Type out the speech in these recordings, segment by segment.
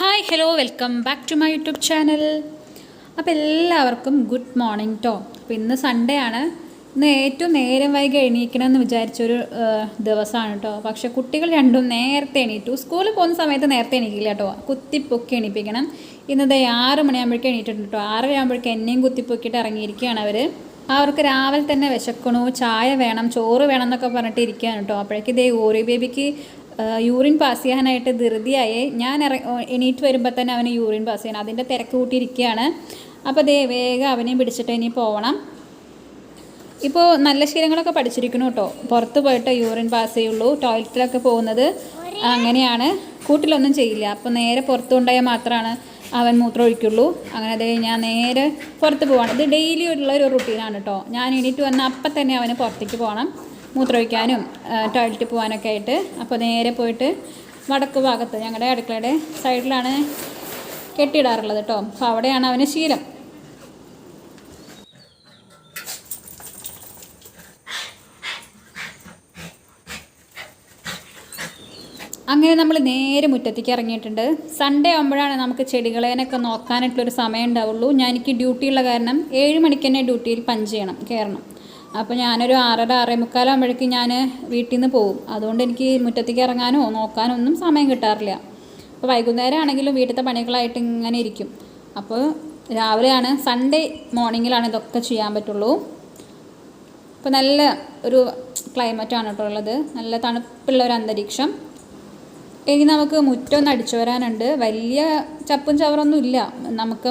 Hello welcome back to my YouTube channel അപ്പോൾ എല്ലാവർക്കും good morning to അപ്പോൾ ഇന്ന് സൺഡേ ആണ്. ഇന്ന് ഏറ്റവും നേരം വൈകി എണീക്കണമെന്ന് വിചാരിച്ചൊരു ദിവസമാണ് കേട്ടോ പക്ഷേ കുട്ടികൾ രണ്ടും നേരത്തെ എണീറ്റു. സ്കൂളിൽ പോകുന്ന സമയത്ത് നേരത്തെ എണീക്കില്ല കേട്ടോ കുത്തിപ്പൊക്കി എണീപ്പിക്കണം. ഇന്നത്തെ ആറ് മണിയാകുമ്പോഴേക്കും എണീറ്റിട്ടുണ്ട് കേട്ടോ ആറര ആകുമ്പോഴേക്കും എന്നെയും കുത്തിപ്പൊക്കിയിട്ട് ഇറങ്ങിയിരിക്കുകയാണ് അവർ അവർക്ക് രാവിലെ തന്നെ വിശക്കണു ചായ വേണം ചോറ് വേണം എന്നൊക്കെ പറഞ്ഞിട്ട് ഇരിക്കുകയാണ് കേട്ടോ അപ്പോഴേക്ക് ഇതേ ഓറി ബേബിക്ക് യൂറിൻ പാസ് ചെയ്യാനായിട്ട് ധൃതിയായി. ഞാൻ എണീറ്റ് വരുമ്പോൾ തന്നെ അവന് യൂറിൻ പാസ് ചെയ്യണം. അതിന്റെ തിരക്ക് കൂട്ടിയിരിക്കുകയാണ്. അപ്പോൾ ദേ വേഗം അവനെയും പിടിച്ചിട്ട് ഇനി പോകണം ഇപ്പോൾ നല്ല ശീലങ്ങളൊക്കെ പഠിച്ചിരിക്കുന്നു കേട്ടോ. പുറത്ത് പോയിട്ട് യൂറിൻ പാസ് ചെയ്യുള്ളൂ. ടോയ്ലറ്റിലൊക്കെ പോകുന്നത് അങ്ങനെയാണ്. കൂട്ടിലൊന്നും ചെയ്യില്ല. അപ്പോൾ നേരെ പുറത്ത് കൊണ്ടുപോയാൽ മാത്രമാണ് അവൻ മൂത്രം ഒഴിക്കുള്ളൂ. അങ്ങനെ അതേ ഞാൻ നേരെ പുറത്ത് പോകണം ഇത് ഡെയിലി ഉള്ള ഒരു റുട്ടീനാണ് കേട്ടോ. ഞാൻ എണീറ്റ് വന്ന അപ്പം തന്നെ അവന് പുറത്തേക്ക് പോകണം. മൂത്രമൊഴിക്കാനും ടോയ്ലറ്റിൽ പോകാനൊക്കെ ആയിട്ട്. അപ്പോൾ നേരെ പോയിട്ട് വടക്ക് ഭാഗത്ത് ഞങ്ങളുടെ അടുക്കളയുടെ സൈഡിലാണ് കെട്ടിയിടാറുള്ളത് കേട്ടോ അപ്പോൾ അവിടെയാണ് അവന് ശീലം. അങ്ങനെ നമ്മൾ നേരെ മുറ്റത്തേക്ക് ഇറങ്ങിയിട്ടുണ്ട്. സൺഡേ ആകുമ്പോഴാണ് നമുക്ക് ചെടികളേനൊക്കെ നോക്കാനായിട്ടുള്ളൊരു സമയം ഉണ്ടാവുള്ളൂ. ഞാൻ എനിക്ക് ഡ്യൂട്ടിയുള്ള കാരണം ഏഴ് മണിക്ക് തന്നെ ഡ്യൂട്ടിയിൽ പഞ്ച് ചെയ്യണം കയറണം അപ്പോൾ ഞാനൊരു ആറര ആറേ മുക്കാലാകുമ്പോഴേക്കും ഞാൻ വീട്ടിൽ നിന്ന് പോകും അതുകൊണ്ട് എനിക്ക് മുറ്റത്തേക്ക് ഇറങ്ങാനോ നോക്കാനോ ഒന്നും സമയം കിട്ടാറില്ല. അപ്പോൾ വൈകുന്നേരം ആണെങ്കിലും വീട്ടിലത്തെ പണികളായിട്ട് ഇങ്ങനെ ഇരിക്കും. അപ്പോൾ രാവിലെയാണ് സൺഡേ മോർണിംഗിലാണ് ഇതൊക്കെ ചെയ്യാൻ പറ്റുള്ളൂ. അപ്പോൾ നല്ല ഒരു ക്ലൈമറ്റാണ് കേട്ടോ ഉള്ളത്. നല്ല തണുപ്പുള്ള ഒരു അന്തരീക്ഷം. ഇനി നമുക്ക് മുറ്റമൊന്ന് അടിച്ചു വരാനുണ്ട്. വലിയ ചപ്പും ചവറൊന്നും ഇല്ല. നമുക്ക്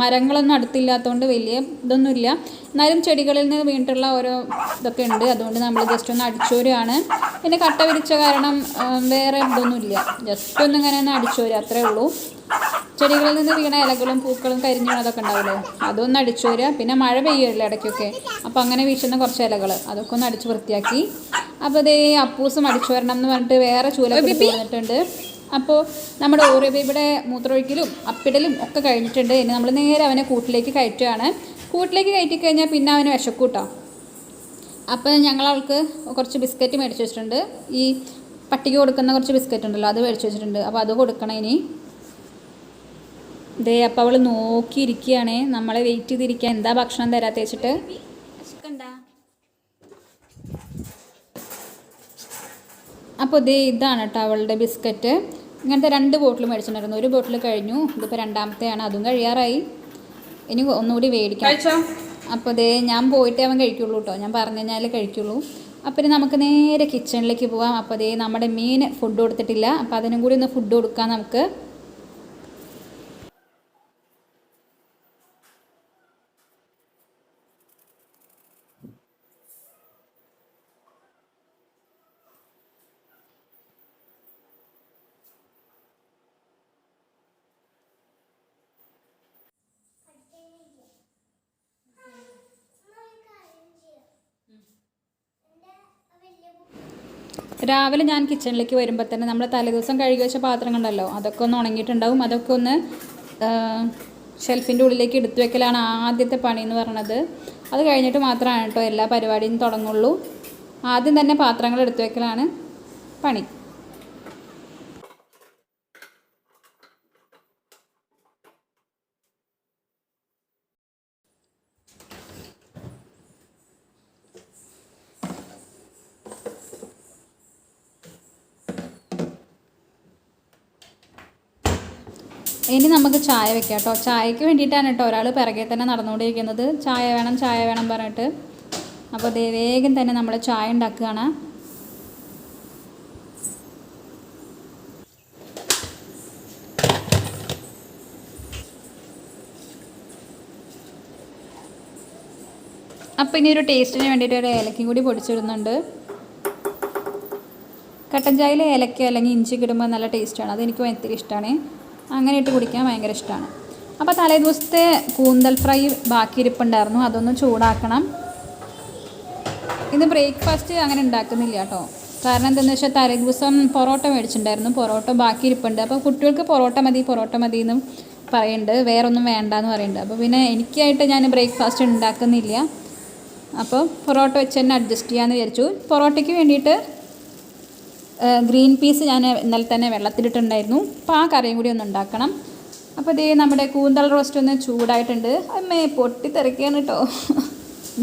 മരങ്ങളൊന്നും അടുത്തില്ലാത്തതുകൊണ്ട് വലിയ ഇതൊന്നുമില്ല. എന്നാലും ചെടികളിൽ നിന്ന് വീണിട്ടുള്ള ഓരോ ഇതൊക്കെ ഉണ്ട്. അതുകൊണ്ട് നമ്മൾ ജസ്റ്റ് ഒന്ന് അടിച്ചോരാണ്. പിന്നെ കട്ട വിരിച്ച കാരണം വേറെ ഇതൊന്നുമില്ല. ജസ്റ്റ് ഒന്നും ഇങ്ങനെ ഒന്ന് അടിച്ചു വരിക അത്രേ ഉള്ളൂ. ചെടികളിൽ നിന്ന് വീണ ഇലകളും പൂക്കളും കരിഞ്ഞു അതൊക്കെ ഉണ്ടാവില്ലേ അതൊന്ന് അടിച്ചു വരിക പിന്നെ മഴ പെയ്യുമല്ലോ ഇടയ്ക്കൊക്കെ? അപ്പോൾ അങ്ങനെ വീശുന്ന കുറച്ച് ഇലകൾ അതൊക്കെ ഒന്ന് അടിച്ച് വൃത്തിയാക്കി. അപ്പോൾ അതേ അപ്പൂസും അടിച്ചു വരണം എന്ന് പറഞ്ഞിട്ട് വേറെ ചൂല വന്നിട്ടുണ്ട്. അപ്പോൾ നമ്മുടെ ഓരോ ബേബിയുടെ മൂത്രമൊഴിക്കലും അപ്പിടലും ഒക്കെ കഴിഞ്ഞിട്ടുണ്ട്. ഇനി നമ്മൾ നേരെ അവനെ കൂട്ടിലേക്ക് കയറ്റുകയാണ്. കൂട്ടിലേക്ക് കയറ്റി കഴിഞ്ഞാൽ പിന്നെ അവന് വിശക്കൂട്ടോ. അപ്പോൾ ഞങ്ങൾ അവൾക്ക് കുറച്ച് ബിസ്ക്കറ്റ് മേടിച്ച് വെച്ചിട്ടുണ്ട്. ഈ പട്ടിക്ക് കൊടുക്കുന്ന കുറച്ച് ബിസ്ക്കറ്റ് ഉണ്ടല്ലോ അത് മേടിച്ച് വെച്ചിട്ടുണ്ട്. അപ്പോൾ അത് കൊടുക്കണം ഇനി. ദേ അപ്പോൾ അവൾ നോക്കിയിരിക്കുകയാണ്. നമ്മളെ വെയിറ്റ് ചെയ്തിരിക്കുക. എന്താ ഭക്ഷണം തരാത്ത വെച്ചിട്ട്? അപ്പോൾ ദേ ഇതാണ് കേട്ടോ അവളുടെ ബിസ്ക്കറ്റ്. ഇങ്ങനത്തെ രണ്ട് ബോട്ടിൽ മേടിച്ചിട്ടുണ്ടായിരുന്നു. ഒരു ബോട്ടിൽ കഴിഞ്ഞു. ഇതിപ്പോൾ രണ്ടാമത്തെയാണ്. അതും കഴിയാറായി. ഇനി ഒന്നുകൂടി മേടിക്കാം. അപ്പോൾ ദേ ഞാൻ പോയിട്ടേ അവൻ കഴിക്കുള്ളൂ കേട്ടോ ഞാൻ പറഞ്ഞു കഴിഞ്ഞാൽ കഴിക്കുള്ളൂ. അപ്പോൾ ഇനി നമുക്ക് നേരെ കിച്ചണിലേക്ക് പോവാം. അപ്പോൾ ദേ നമ്മുടെ മീൻ ഫുഡ് കൊടുത്തിട്ടില്ല. അപ്പോൾ അതിനും കൂടി ഒന്ന് ഫുഡ് കൊടുക്കാം നമുക്ക്. രാവിലെ ഞാൻ കിച്ചണിലേക്ക് വരുമ്പോൾ തന്നെ നമ്മൾ തലേദിവസം കഴുകി വെച്ച പാത്രങ്ങളുണ്ടല്ലോ അതൊക്കെ ഒന്ന് ഉണങ്ങിയിട്ടുണ്ടാവും. അതൊക്കെ ഒന്ന് ഷെൽഫിന്റെ ഉള്ളിലേക്ക് എടുത്തു വെക്കലാണ് ആദ്യത്തെ പണി എന്ന് പറയണത്. അത് കഴിഞ്ഞിട്ട് മാത്രമാണ് കേട്ടോ എല്ലാ പരിപാടിയും തുടങ്ങുള്ളൂ. ആദ്യം തന്നെ പാത്രങ്ങൾ എടുത്തു വെക്കലാണ് പണി. ഇനി നമുക്ക് ചായ വെക്കാം കേട്ടോ. ചായക്ക് വേണ്ടിയിട്ടാണ് കേട്ടോ ഒരാൾ പിറകെ തന്നെ നടന്നുകൊണ്ടിരിക്കുന്നത്. ചായ വേണം ചായ വേണം പറഞ്ഞിട്ട്. അപ്പോൾ ദേ വേഗം തന്നെ നമ്മൾ ചായ ഉണ്ടാക്കുകയാണ്. അപ്പോൾ ഇനി ഒരു ടേസ്റ്റിന് വേണ്ടിയിട്ട് ഒരു ഏലക്കയും കൂടി പൊടിച്ചിടുന്നുണ്ട്. കട്ടൻ ചായയിൽ ഏലക്ക അല്ലെങ്കിൽ ഇഞ്ചി കിടുമ്പോൾ നല്ല ടേസ്റ്റാണ്. അതെനിക്ക് ഭയങ്കര ഇഷ്ടമാണ് അങ്ങനെ ഇട്ട് കുടിക്കാൻ ഭയങ്കര ഇഷ്ടമാണ് അപ്പോൾ തലേ ദിവസത്തെ കൂന്തൽ ഫ്രൈ ബാക്കി ഇരിപ്പുണ്ടായിരുന്നു അതൊന്ന് ചൂടാക്കണം. ഇന്ന് ബ്രേക്ക്ഫാസ്റ്റ് അങ്ങനെ ഉണ്ടാക്കുന്നില്ല കേട്ടോ. കാരണം എന്താണെന്ന് വെച്ചാൽ തലേ ദിവസം പൊറോട്ട മേടിച്ചിട്ടുണ്ടായിരുന്നു. പൊറോട്ട ബാക്കി ഇരിപ്പുണ്ട് അപ്പോൾ കുട്ടികൾക്ക് പൊറോട്ട മതി പൊറോട്ട മതി എന്നും പറയുന്നുണ്ട് വേറൊന്നും വേണ്ട എന്ന് പറയുന്നുണ്ട് അപ്പോൾ പിന്നെ എനിക്കായിട്ട് ഞാൻ ബ്രേക്ക്ഫാസ്റ്റ് ഉണ്ടാക്കുന്നില്ല. അപ്പോൾ പൊറോട്ട വെച്ച് തന്നെ അഡ്ജസ്റ്റ് ചെയ്യാമെന്ന് വിചാരിച്ചു. പൊറോട്ടയ്ക്ക് വേണ്ടിയിട്ട് ഗ്രീൻ പീസ് ഞാൻ ഇന്നലെ തന്നെ വെള്ളത്തിലിട്ടുണ്ടായിരുന്നു. അപ്പോൾ ആ കറിയും കൂടി ഒന്ന് ഉണ്ടാക്കണം. അപ്പോൾ ഇതേ നമ്മുടെ കൂന്തൽ റോസ്റ്റ് ഒന്ന് ചൂടായിട്ടുണ്ട്. അമ്മേ പൊട്ടിത്തെറിക്കാണ് കേട്ടോ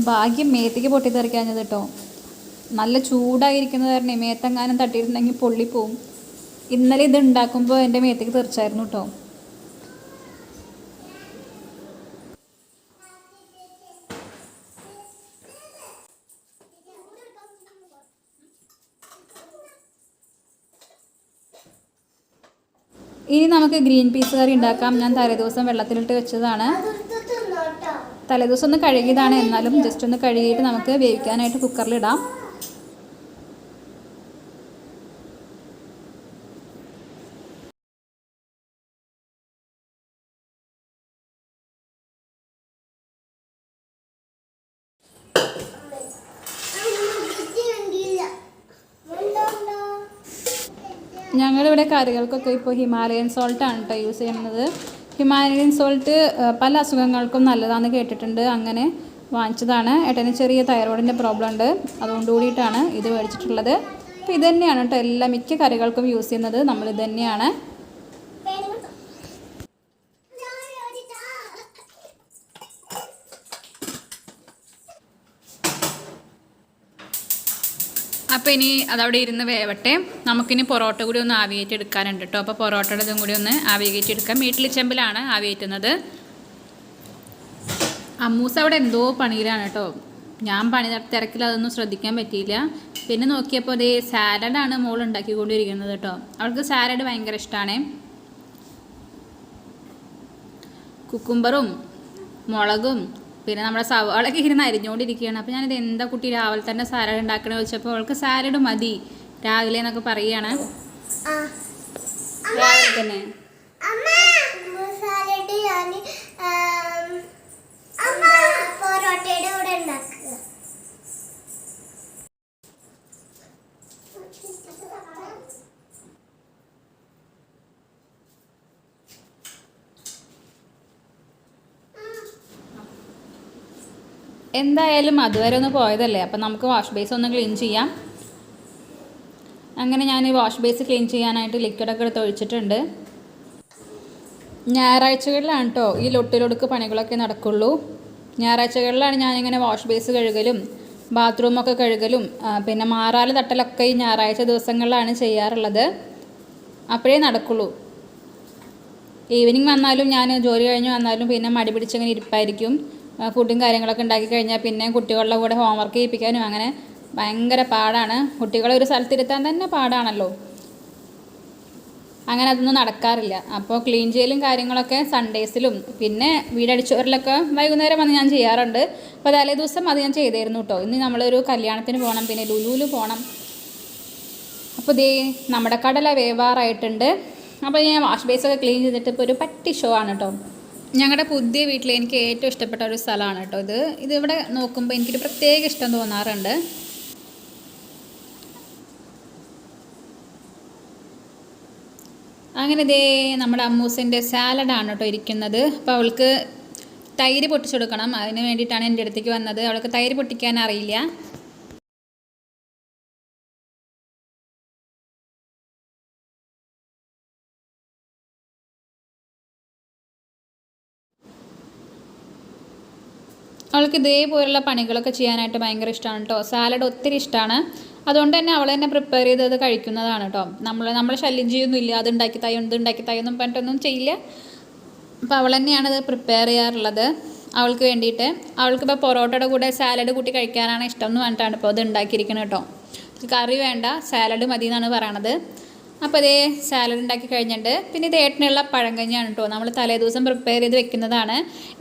ഭാഗ്യം മേത്തേക്ക് പൊട്ടിത്തെറിക്കാഞ്ഞത് കേട്ടോ നല്ല ചൂടായിരിക്കുന്നത് കാരണം മേത്തെങ്ങാനും തട്ടിയിട്ടുണ്ടെങ്കിൽ പൊള്ളിപ്പോവും. ഇന്നലെ ഇത് ഉണ്ടാക്കുമ്പോൾ എന്റെ മേത്തേക്ക് തെറിച്ചായിരുന്നു കേട്ടോ ഇനി നമുക്ക് ഗ്രീൻ പീസ് കറി ഉണ്ടാക്കാം. ഞാൻ തലേദിവസം വെള്ളത്തിലിട്ട് വെച്ചതാണ്. തലേദിവസം ഒന്ന് കഴുകിയതാണ്. എന്നാലും ജസ്റ്റ് ഒന്ന് കഴുകിയിട്ട് നമുക്ക് വേവിക്കാനായിട്ട് കുക്കറിലിടാം ഞങ്ങളിവിടെ കറികൾക്കൊക്കെ ഇപ്പോൾ ഹിമാലയൻ സോൾട്ടാണ് കേട്ടോ യൂസ് ചെയ്യുന്നത്. ഹിമാലയൻ സോൾട്ട് പല അസുഖങ്ങൾക്കും നല്ലതാണെന്ന് കേട്ടിട്ടുണ്ട്. അങ്ങനെ വാങ്ങിച്ചതാണ്. ഏട്ടന് ചെറിയ തൈറോയിഡിന്റെ പ്രോബ്ലം ഉണ്ട് അതുകൊണ്ട് കൂടിയിട്ടാണ് ഇത് മേടിച്ചിട്ടുള്ളത്. അപ്പോൾ ഇത് തന്നെയാണ് കേട്ടോ എല്ലാ മിക്ക കറികൾക്കും യൂസ് ചെയ്യുന്നത്. നമ്മൾ തന്നെയാണ് അപ്പോൾ ഇനി അതവിടെ ഇരുന്ന് വേവട്ടെ. നമുക്കിനി പൊറോട്ട കൂടി ഒന്ന് ആവിയേറ്റ് എടുക്കാനുണ്ട് കേട്ടോ അപ്പോൾ പൊറോട്ടയുടെ ഇതും കൂടി ഒന്ന് ആവിയേറ്റ് എടുക്കാം വീട്ടിൽ ചെമ്പിലാണ് ആവിയേറ്റുന്നത്. അമ്മൂസ് അവിടെ എന്തോ പണിയിലാണ് കേട്ടോ ഞാൻ പണി തിരക്കിൽ അതൊന്നും ശ്രദ്ധിക്കാൻ പറ്റിയില്ല. പിന്നെ നോക്കിയപ്പോൾ അതേ സാലഡാണ് മോൾ ഉണ്ടാക്കിക്കൊണ്ടിരിക്കുന്നത് കേട്ടോ അവൾക്ക് സാലഡ് ഭയങ്കര ഇഷ്ടമാണ് കുക്കുംബറും മുളകും പിന്നെ നമ്മുടെ സവാളൊക്കെ ഇരുന്ന് അരിഞ്ഞുകൊണ്ടിരിക്കുകയാണ് അപ്പോൾ ഞാനിത് എന്താ കുട്ടി രാവിലെ തന്നെ സാലഡ് ഉണ്ടാക്കണമെന്ന് ചോദിച്ചപ്പോൾ അവൾക്ക് സാലഡ് മതി രാവിലെ എന്നൊക്കെ പറയുകയാണ് രാവിലെ തന്നെ മസാലയിട്ട് ഞാൻ പൊറോട്ടയുടെ കൂടെ ഉണ്ടാക്കുക എന്തായാലും അതുവരെ ഒന്ന് പോയതല്ലേ? അപ്പം നമുക്ക് വാഷ് ബേസ് ഒന്ന് ക്ലീൻ ചെയ്യാം. അങ്ങനെ ഞാൻ ഈ വാഷ് ബേസ് ക്ലീൻ ചെയ്യാനായിട്ട് ലിക്വിഡൊക്കെ എടുത്ത് ഒഴിച്ചിട്ടുണ്ട്. ഞായറാഴ്ചകളിലാണ് കേട്ടോ ഈ ലൊട്ടിലൊടുക്ക് പണികളൊക്കെ നടക്കുള്ളൂ. ഞായറാഴ്ചകളിലാണ് ഞാനിങ്ങനെ വാഷ് ബേസ് കഴുകലും ബാത്റൂമൊക്കെ കഴുകലും പിന്നെ മാറാൽ തട്ടലൊക്കെ ഈ ഞായറാഴ്ച ദിവസങ്ങളിലാണ് ചെയ്യാറുള്ളത്. അപ്പോഴേ നടക്കുള്ളൂ. ഈവനിങ് വന്നാലും ഞാൻ ജോലി കഴിഞ്ഞ് വന്നാലും പിന്നെ മടി പിടിച്ചങ്ങനെ ഇരിപ്പായിരിക്കും. ഫുഡും കാര്യങ്ങളൊക്കെ ഉണ്ടാക്കി കഴിഞ്ഞാൽ പിന്നെ കുട്ടികളുടെ കൂടെ ഹോംവർക്ക് ചെയ്യിപ്പിക്കാനും അങ്ങനെ ഭയങ്കര പാടാണ്. കുട്ടികളെ ഒരു സ്ഥലത്തിരുത്താൻ തന്നെ പാടാണല്ലോ. അങ്ങനെ അതൊന്നും നടക്കാറില്ല. അപ്പോൾ ക്ലീൻ ചെയ്യലും കാര്യങ്ങളൊക്കെ സൺഡേസിലും പിന്നെ വീടടിച്ചോറിലൊക്കെ വൈകുന്നേരം വന്ന് ഞാൻ ചെയ്യാറുണ്ട്. അപ്പോൾ തലേ ദിവസം അത് ഞാൻ ചെയ്തായിരുന്നു കേട്ടോ ഇന്ന് നമ്മളൊരു കല്യാണത്തിന് പോകണം പിന്നെ ലുലുവിൽ പോകണം അപ്പോൾ ദേ നമ്മുടെ കടല വേവാറായിട്ടുണ്ട്. അപ്പോൾ ഞാൻ വാഷ് ബേസൊക്കെ ക്ലീൻ ചെയ്തിട്ട് ഇപ്പോൾ ഒരു പട്ടി ഷോ ആണ് കേട്ടോ ഞങ്ങളുടെ പുതിയ വീട്ടിൽ എനിക്ക് ഏറ്റവും ഇഷ്ടപ്പെട്ട ഒരു സ്ഥലമാണ് കേട്ടോ ഇത്. ഇതിവിടെ നോക്കുമ്പോൾ എനിക്കൊരു പ്രത്യേക ഇഷ്ടം തോന്നാറുണ്ട്. അങ്ങനെ ദേ നമ്മുടെ അമ്മൂസിന്റെ സാലഡാണ് കേട്ടോ ഇരിക്കുന്നത്. അപ്പോൾ അവൾക്ക് തൈര് പൊട്ടിച്ചു കൊടുക്കണം അതിന് വേണ്ടിയിട്ടാണ് എന്റെ അടുത്തേക്ക് വന്നത്. അവൾക്ക് തൈര് പൊട്ടിക്കാൻ അറിയില്ല. അവൾക്ക് ഇതേപോലുള്ള പണികളൊക്കെ ചെയ്യാനായിട്ട് ഭയങ്കര ഇഷ്ടമാണ് കേട്ടോ സാലഡ് ഒത്തിരി ഇഷ്ടമാണ് അതുകൊണ്ട് തന്നെ അവൾ തന്നെ പ്രിപ്പയർ ചെയ്തത് അത് കഴിക്കുന്നതാണ് കേട്ടോ നമ്മൾ നമ്മൾ ശല്യം ചെയ്യൊന്നുമില്ല അത് ഉണ്ടാക്കി തായോ ഇത് ഉണ്ടാക്കി തായോ ഒന്നും പറഞ്ഞിട്ടൊന്നും ചെയ്യില്ല. അപ്പോൾ അവൾ തന്നെയാണ് ഇത് പ്രിപ്പയർ ചെയ്യാറുള്ളത്. അവൾക്ക് വേണ്ടിയിട്ട്. അവൾക്കിപ്പോൾ പൊറോട്ടയുടെ കൂടെ സാലഡ് കൂട്ടി കഴിക്കാനാണ് ഇഷ്ടം എന്ന് പറഞ്ഞിട്ടാണ് ഇപ്പോൾ ഇത് ഉണ്ടാക്കിയിരിക്കുന്നത് കേട്ടോ കറി വേണ്ട സാലഡ് മതി എന്നാണ് പറയണത്. അപ്പോൾ ഇതേ സാലഡ് ഉണ്ടാക്കി കഴിഞ്ഞിട്ടുണ്ട്. പിന്നെ ഇത് ഏട്ടനുള്ള പഴങ്കഞ്ഞിയാണ് കേട്ടോ നമ്മൾ തലേദിവസം പ്രിപ്പയർ ചെയ്ത് വെക്കുന്നതാണ്.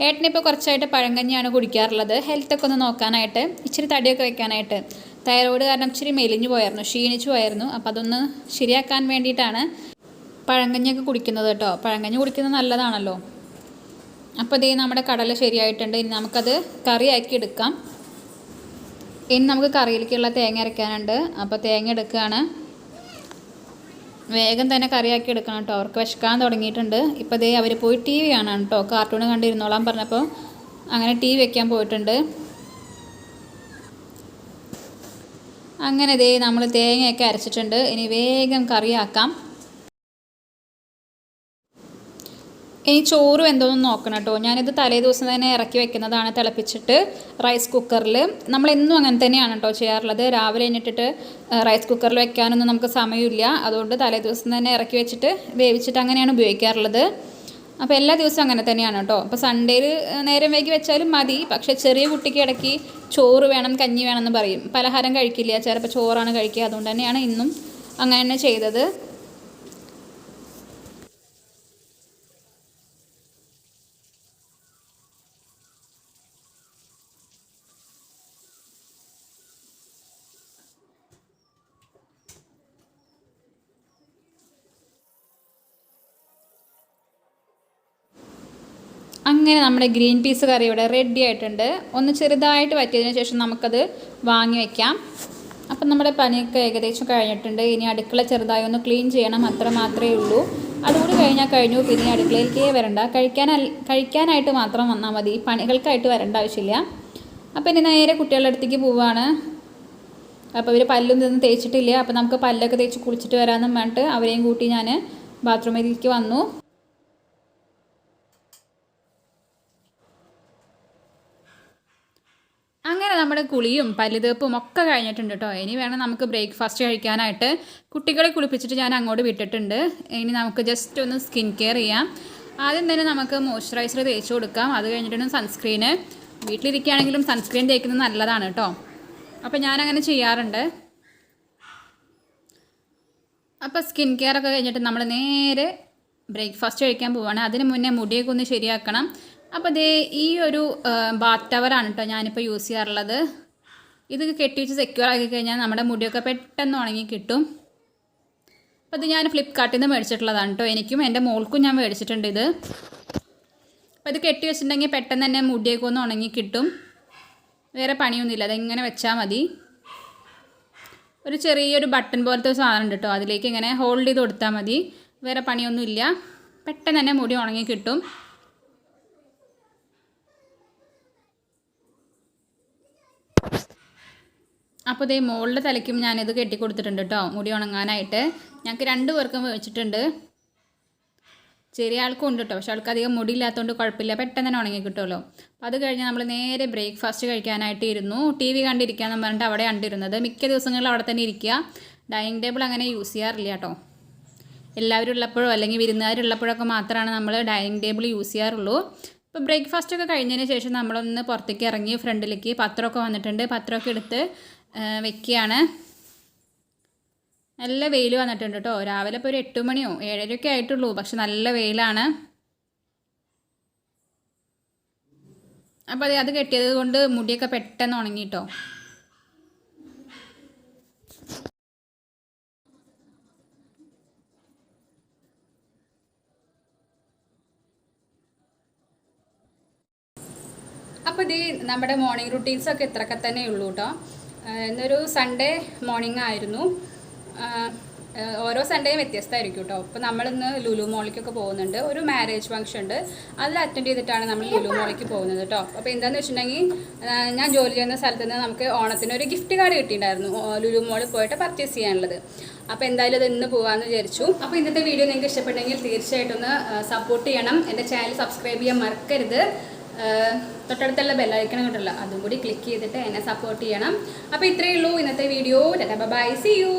ഏട്ടനിപ്പോൾ കുറച്ചായിട്ട് പഴങ്കഞ്ഞിയാണ് കുടിക്കാറുള്ളത്. ഹെൽത്തൊക്കെ ഒന്ന് നോക്കാനായിട്ട് ഇച്ചിരി തടിയൊക്കെ വെക്കാനായിട്ട്. തൈറോയ്ഡ് കാരണം ഇച്ചിരി മെലിഞ്ഞു പോയായിരുന്നു ക്ഷീണിച്ചു പോയായിരുന്നു. അപ്പോൾ അതൊന്ന് ശരിയാക്കാൻ വേണ്ടിയിട്ടാണ് പഴങ്കഞ്ഞിയൊക്കെ കുടിക്കുന്നത് കേട്ടോ പഴങ്കഞ്ഞി കുടിക്കുന്നത് നല്ലതാണല്ലോ. അപ്പോൾ ഇതേ നമ്മുടെ കടല ശരിയായിട്ടുണ്ട്. ഇനി നമുക്കത് കറിയാക്കി എടുക്കാം. ഇനി നമുക്ക് കറിയിലേക്കുള്ള തേങ്ങ അരയ്ക്കാനുണ്ട് അപ്പോൾ തേങ്ങ എടുക്കുകയാണ്. വേഗം തന്നെ കറിയാക്കി എടുക്കണം കേട്ടോ. അവർക്ക് വിശക്കാൻ തുടങ്ങിയിട്ടുണ്ട്. ഇപ്പോൾ ദേ അവർ പോയി ടി വി കാണാൻ കേട്ടോ. കാർട്ടൂൺ കണ്ടിരുന്നോളാൻ പറഞ്ഞപ്പോൾ അങ്ങനെ ടി വി വെക്കാൻ പോയിട്ടുണ്ട്. അങ്ങനെ ദേ നമ്മൾ തേങ്ങയൊക്കെ അരച്ചിട്ടുണ്ട്. ഇനി വേഗം കറിയാക്കാം. ഇനി ചോറ് എന്തോന്നും നോക്കണം കേട്ടോ. ഞാനിത് തലേ ദിവസം തന്നെ ഇറക്കി വെക്കുന്നതാണ് തിളപ്പിച്ചിട്ട് റൈസ് കുക്കറിൽ നമ്മൾ എന്നും അങ്ങനെ തന്നെയാണ് കേട്ടോ ചെയ്യാറുള്ളത്. രാവിലെ എണ്ണിട്ടിട്ട് റൈസ് കുക്കറിൽ വെക്കാനൊന്നും നമുക്ക് സമയമില്ല. അതുകൊണ്ട് തലേ ദിവസം തന്നെ ഇറക്കി വെച്ചിട്ട് വേവിച്ചിട്ട് അങ്ങനെയാണ് ഉപയോഗിക്കാറുള്ളത്. അപ്പോൾ എല്ലാ ദിവസവും അങ്ങനെ തന്നെയാണ് കേട്ടോ. അപ്പോൾ സൺഡേയിൽ നേരം വൈകി വെച്ചാലും മതി. പക്ഷേ ചെറിയ കുട്ടിക്ക് ഇടയ്ക്ക് ചോറ് വേണം കഞ്ഞി വേണം എന്ന് പറയും. പലഹാരം കഴിക്കില്ല. ചിലപ്പോൾ ചോറാണ് കഴിക്കുക. അതുകൊണ്ട് തന്നെയാണ് ഇന്നും അങ്ങനെ തന്നെ ചെയ്തത്. അങ്ങനെ നമ്മുടെ ഗ്രീൻ പീസ് കറി ഇവിടെ റെഡി ആയിട്ടുണ്ട്. ഒന്ന് ചെറുതായിട്ട് വറ്റിയതിന് ശേഷം നമുക്കത് വാങ്ങി വയ്ക്കാം അപ്പം നമ്മുടെ പണിയൊക്കെ ഏകദേശം കഴിഞ്ഞിട്ടുണ്ട്. ഇനി അടുക്കള ചെറുതായി ഒന്ന് ക്ലീൻ ചെയ്യണം അത്ര മാത്രമേ ഉള്ളൂ. അതുകൂടി കഴിഞ്ഞാൽ കഴിഞ്ഞു. പിന്നെ അടുക്കളയിലേക്കേ വരണ്ട. കഴിക്കാൻ കഴിക്കാനായിട്ട് മാത്രം വന്നാൽ മതി. പണികൾക്കായിട്ട് വരേണ്ട ആവശ്യമില്ല. അപ്പം ഇനി നേരെ കുട്ടികളുടെ അടുത്തേക്ക് പോവാണ്. അപ്പോൾ ഇവർ പല്ലും ഇതൊന്നും തേച്ചിട്ടില്ല. അപ്പോൾ നമുക്ക് പല്ലൊക്കെ തേച്ച് കുളിച്ചിട്ട് വരാമെന്നും പറഞ്ഞിട്ട് അവരെയും കൂട്ടി ഞാൻ ബാത്റൂമിലേക്ക് വന്നു അങ്ങനെ നമ്മുടെ കുളിയും പല്ലുതേപ്പും ഒക്കെ കഴിഞ്ഞിട്ടുണ്ട് കേട്ടോ. ഇനി വേണം നമുക്ക് ബ്രേക്ക്ഫാസ്റ്റ് കഴിക്കാനായിട്ട്. കുട്ടികളെ കുളിപ്പിച്ചിട്ട് ഞാൻ അങ്ങോട്ട് വിട്ടിട്ടുണ്ട്. ഇനി നമുക്ക് ജസ്റ്റ് ഒന്ന് സ്കിൻ കെയർ ചെയ്യാം. ആദ്യം തന്നെ നമുക്ക് മോയ്സ്ചറൈസർ തേച്ച് കൊടുക്കാം. അത് കഴിഞ്ഞിട്ട് സൺസ്ക്രീന് വീട്ടിലിരിക്കുകയാണെങ്കിലും സൺസ്ക്രീൻ തേക്കുന്നത് നല്ലതാണ് കേട്ടോ. അപ്പോൾ ഞാനങ്ങനെ ചെയ്യാറുണ്ട്. അപ്പോൾ സ്കിൻ കെയർ ഒക്കെ കഴിഞ്ഞിട്ട് നമ്മൾ നേരെ ബ്രേക്ക്ഫാസ്റ്റ് കഴിക്കാൻ പോവുകയാണ് അതിന് മുന്നേ മുടിയൊക്കെ ഒന്ന് ശരിയാക്കണം. അപ്പോൾ ദേ ഈ ഒരു ബാത്ത് ടവറാണ് കേട്ടോ ഞാനിപ്പോൾ യൂസ് ചെയ്യാറുള്ളത്. ഇത് കെട്ടിവെച്ച് സെക്യൂർ ആക്കി കഴിഞ്ഞാൽ നമ്മുടെ മുടിയൊക്കെ പെട്ടെന്ന് ഉണങ്ങി കിട്ടും. അപ്പോൾ ഇത് ഞാൻ ഫ്ലിപ്കാർട്ടിൽ നിന്ന് മേടിച്ചിട്ടുള്ളതാണ് കേട്ടോ എനിക്കും എന്റെ മോൾക്കും ഞാൻ മേടിച്ചിട്ടുണ്ട് ഇത്. അപ്പോൾ ഇത് കെട്ടി വെച്ചിട്ടുണ്ടെങ്കിൽ പെട്ടെന്ന് തന്നെ മുടിയൊക്കെ ഒന്ന് ഉണങ്ങി കിട്ടും. വേറെ പണിയൊന്നുമില്ല അതെങ്ങനെ വെച്ചാൽ മതി. ഒരു ചെറിയൊരു ബട്ടൺ പോലത്തെ ഒരു സാധനം ഉണ്ട് കേട്ടോ അതിലേക്ക് ഇങ്ങനെ ഹോൾഡ് ചെയ്ത് കൊടുത്താൽ മതി. വേറെ പണിയൊന്നുമില്ല. പെട്ടെന്ന് തന്നെ മുടി ഉണങ്ങി കിട്ടും. അപ്പോൾ ഇതേ മുകളിലെ തലയ്ക്കും ഞാനിത് കെട്ടി കൊടുത്തിട്ടുണ്ട് കേട്ടോ മുടി ഉണങ്ങാനായിട്ട്. ഞങ്ങൾക്ക് രണ്ട് പേർക്കും വെച്ചിട്ടുണ്ട്. ചെറിയ ആൾക്കും ഉണ്ട് കേട്ടോ പക്ഷെ ആൾക്ക് അധികം മുടിയില്ലാത്തതുകൊണ്ട് കുഴപ്പമില്ല. പെട്ടെന്ന് തന്നെ ഉണങ്ങി കിട്ടുമല്ലോ അപ്പോൾ അത് കഴിഞ്ഞ് നമ്മൾ നേരെ ബ്രേക്ക്ഫാസ്റ്റ് കഴിക്കാനായിട്ട് ഇരുന്നു ടി വി കണ്ടിരിക്കാന്ന് പറഞ്ഞിട്ട് അവിടെ കണ്ടിരുന്നത്. മിക്ക ദിവസങ്ങളിലും അവിടെ തന്നെ ഇരിക്കുക ഡൈനിങ് ടേബിൾ അങ്ങനെ യൂസ് ചെയ്യാറില്ല കേട്ടോ എല്ലാവരും ഉള്ളപ്പോഴോ അല്ലെങ്കിൽ വിരുന്നുകാരുള്ളപ്പോഴൊക്കെ മാത്രമാണ് നമ്മൾ ഡൈനിങ് ടേബിൾ യൂസ് ചെയ്യാറുള്ളൂ. ഇപ്പോൾ ബ്രേക്ക്ഫാസ്റ്റ് ഒക്കെ കഴിഞ്ഞതിന് ശേഷം നമ്മളൊന്ന് പുറത്തേക്ക് ഇറങ്ങി ഫ്രണ്ടിലേക്ക് പത്രമൊക്കെ വന്നിട്ടുണ്ട്. പത്രമൊക്കെ എടുത്ത് വെക്കുകയാണ്. നല്ല വെയിൽ വന്നിട്ടുണ്ട് കേട്ടോ രാവിലെ ഇപ്പോൾ ഒരു എട്ട് മണിയോ ഏഴരയൊക്കെ ആയിട്ടുള്ളൂ. പക്ഷെ നല്ല വെയിലാണ്. അപ്പോൾ അതെ അത് കെട്ടിയത് കൊണ്ട് മുടിയൊക്കെ പെട്ടെന്ന് ഉണങ്ങി കേട്ടോ അപ്പോൾ ഇത് നമ്മുടെ മോർണിംഗ് റുട്ടീൻസൊക്കെ ഇത്രയൊക്കെ തന്നെ ഉള്ളൂ കേട്ടോ ഇന്നൊരു സൺഡേ മോർണിംഗ് ആയിരുന്നു. ഓരോ സൺഡേയും വ്യത്യസ്തമായിരിക്കും കേട്ടോ അപ്പോൾ നമ്മളിന്ന് ലുലു മോളിക്കൊക്കെ പോകുന്നുണ്ട്. ഒരു മാരേജ് ഫംഗ്ഷൻ ഉണ്ട്. അതിൽ അറ്റൻഡ് ചെയ്തിട്ടാണ് നമ്മൾ ലുലു മോളിക്ക് പോകുന്നത് കേട്ടോ അപ്പോൾ എന്താണെന്ന് വെച്ചിട്ടുണ്ടെങ്കിൽ ഞാൻ ജോലി ചെയ്യുന്ന സ്ഥലത്ത് നിന്ന് നമുക്ക് ഓണത്തിന് ഒരു ഗിഫ്റ്റ് കാർഡ് കിട്ടിയിട്ടുണ്ടായിരുന്നു. ലുലു മോളിൽ പോയിട്ട് പർച്ചേസ് ചെയ്യാനുള്ളത്. അപ്പോൾ എന്തായാലും അത് ഇന്ന് പോകാമെന്ന് വിചാരിച്ചു. അപ്പോൾ ഇന്നത്തെ വീഡിയോ നിങ്ങൾക്ക് ഇഷ്ടപ്പെട്ടെങ്കിൽ തീർച്ചയായിട്ടും ഒന്ന് സപ്പോർട്ട് ചെയ്യണം. എന്റെ ചാനൽ സബ്സ്ക്രൈബ് ചെയ്യാൻ മറക്കരുത്. തൊട്ടടുത്തുള്ള ബെല്ലൈക്കൺ കിട്ടില്ല അതും കൂടി ക്ലിക്ക് ചെയ്തിട്ട് എന്നെ സപ്പോർട്ട് ചെയ്യണം. അപ്പോൾ ഇത്രയേ ഉള്ളൂ ഇന്നത്തെ വീഡിയോ ബൈ സി യു